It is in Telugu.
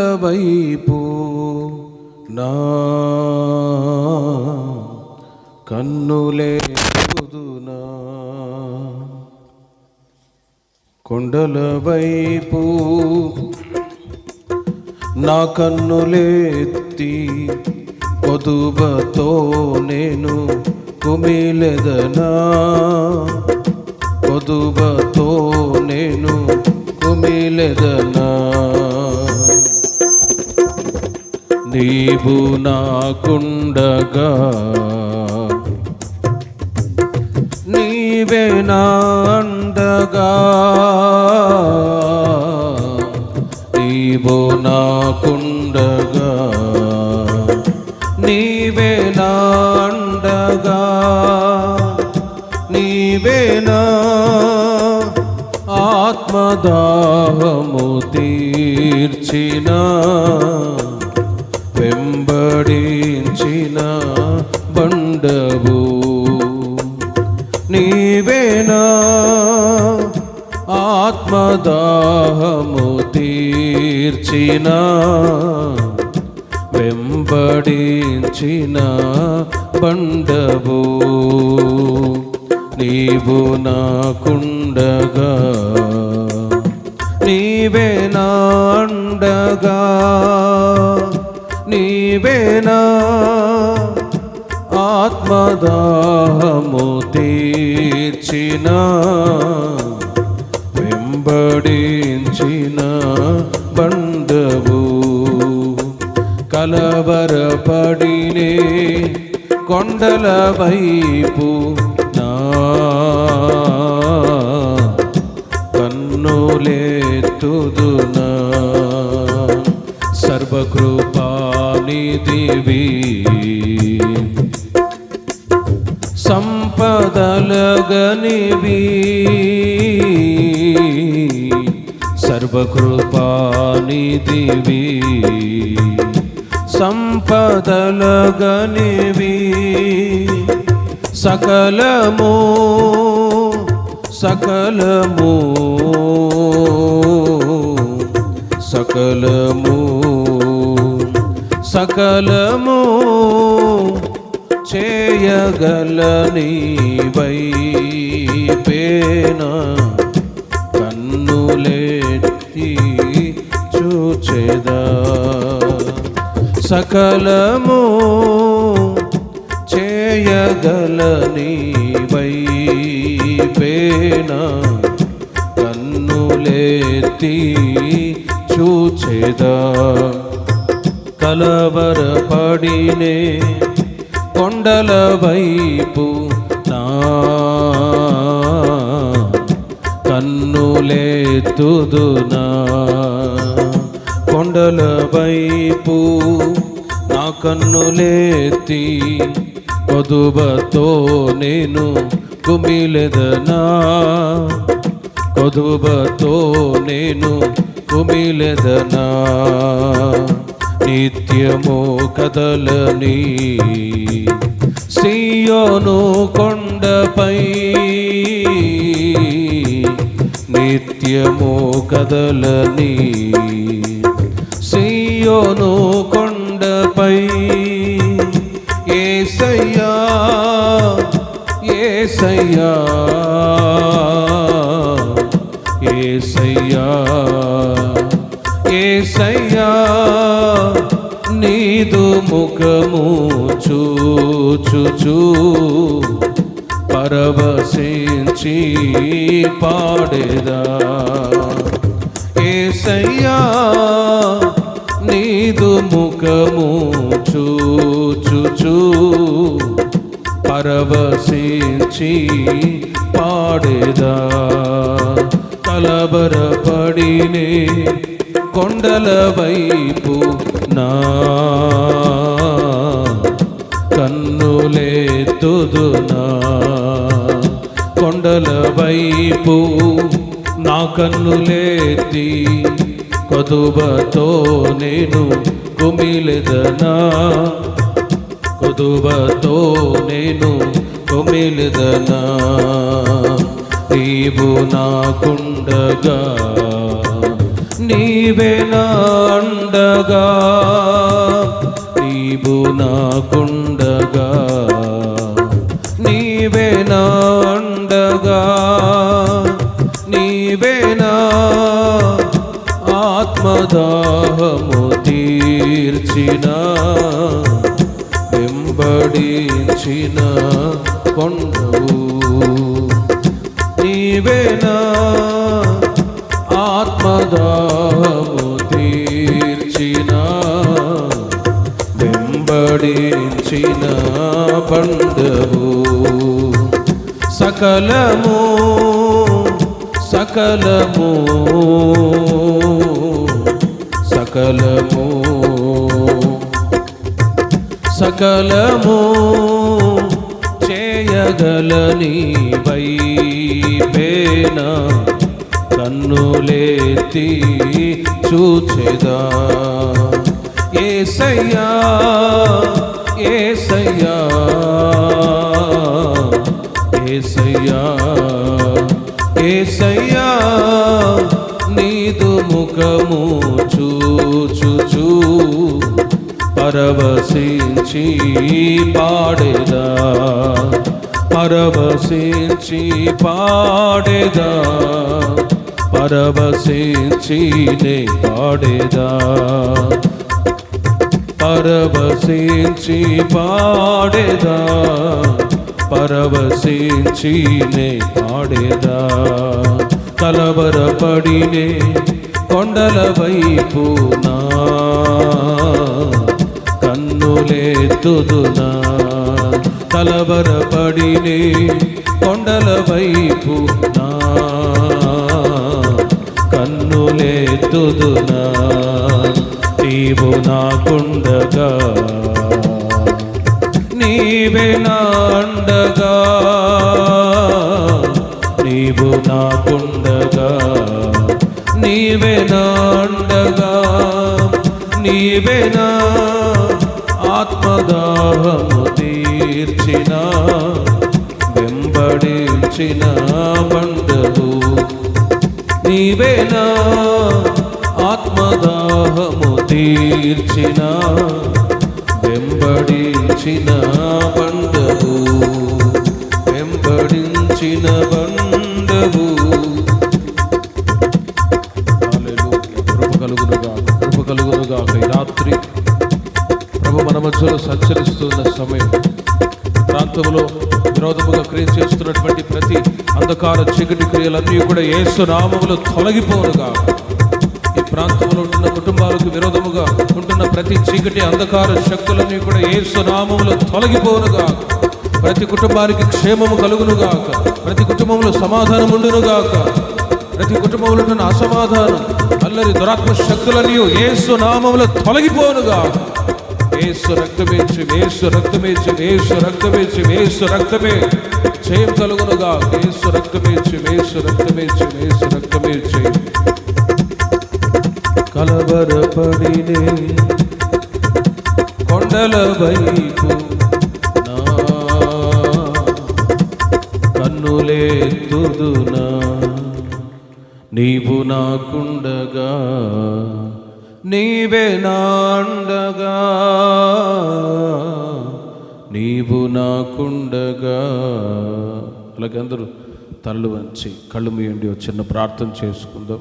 వైపు నా కన్నులే చూదునా కొండల వైపు నా కన్నులెత్తి పొదుబతో నేను కుమిలెదనా? పొదుబతో నేను కుమిలెదనా? నీవు నాకుండగా. నీవే నా అండగా నీవు నాకుండగా. నీవే నా అండగా నీవే నా ఆత్మదాహము తీర్చినా. వెంబడించిన బండవు? నీవేనా? ఆత్మదాహము తీర్చిన వెంబడించిన బండవు. నీవు నాకుండగా నీవే నా అండగా నీవేనా దాహము తీర్చిన వెంబడించిన బండవు కలవరపడినే కొండల వైపు నా కన్నులేతుదునా. సర్వకృపానిధివి సంపదలగనివి. సర్వకృపానిదివి సంపదలగనివి. సకలము సకలము. సకలము సకలము. చేయగలని వైపేన? కన్నులెత్తి చూచేదా? సకలము చేయగలని వైపేన? కన్నులెత్తి చూచెదా? కలవరపడినే కొండల వైపు నా కన్నులేతుదునా. కొండల వైపు నా కన్నులేతి కొదుబతో నేను కుమిలెదనా. కొదుబతో నేను కుమిలెదనా. నిత్యము కదలని సియోను కొండపై నిత్యము కదలని సియోను కొండపై ఏసయ్యా ఏసయ్యా ఏసయ్యా ఏసయ్యా నీదు ముఖము చూచుచూ పరవశించి పాడేదా. ఏసయ్యా నీదు ముఖము చూచుచూ పరవశించి పాడేదా. కలబరపడినే కొండల వైపు నా కన్నులేతుదునా కొండల వైపు నా కన్నులేతి కొదుబతో నేను కుమిలిదనా? కొదుబతో నేను కుమిలిదనా? నీవు నాకుండగా నీవే నా అండగా. నీవు నాకుండగా నీవే నాండగా నీవే నా ఆత్మదాహము తీర్చిన వెంబడించిన కొండవు. నీవే నా పండవు. సకలము సకలము సకలము సకలము చేయగలని వై వైపేన కన్నులేతి చూచెదా. ఏసయ్యా ఏసయ్యా ఏసయ్యా ఏసయ్యా నీదు ముఖము చూచుచూ పరవశించి పాడేదా పరవశించి పాడేదా పరవశించి నే పాడేదా. పరవశించి పాడేదా? పరవశించి నే పాడేదా? కలవరపడినే కొండల వైపు నా. కన్నులేతుదునా? కలవరపడినే కొండల వైపు నా. కన్నులేతుదునా? నీవు నాకుండగా. నీవే నాండగా. నీవు నాకుండగా. నీవే నాండగా. నీవే నా ఆత్మదాహము తీర్చిన. వెంబడించిన బండవు నీవేనా ఆత్మదాహము తీర్చిన వెంబడించిన బండవు వెంబడించిన బండవు హల్లెలూయా. ఈ రాత్రి ప్రభు మన మధ్యలో సంచరిస్తున్న సమయం ప్రాంతంలో విరోధముగా క్రియ చేస్తున్నటువంటి ప్రతి అంధకార చీకటి క్రియలన్నీ కూడా ఏసు నామములు తొలగిపోనుగా ప్రాంతంలో ఉంటున్న కుటుంబాలకు విరోధముగా ఉంటున్న ప్రతి చీకటి అంధకార శక్తులన్నీ కూడా యేసు నామములో తొలగిపోనుగా ప్రతి కుటుంబానికి క్షేమము కలుగునుగాక. ప్రతి కుటుంబంలో సమాధానం ఉండునుగాక. ప్రతి కుటుంబంలో ఉంటున్న అసమాధానం అల్లరి దురాత్మ శక్తులన్నీ ఏసు నామంలో తొలగిపోనుగా ఏసు రక్తమేచి వేసు రక్తమేచి వేసు రక్తమేచి వేసు రక్తమే చేయం కలుగునుగా వేసు రక్తమేచి వేసు రక్తమేచి కలవరపడినే కొండల వైపు నా కన్నులేతుదునా నీవు నాకుండగా నీవే నాండగా. నీవు నాకుండగా. అలాగే అందరూ తల్లు వంచి కళ్ళు మీయండి చిన్న ప్రార్థన చేసుకుందాం.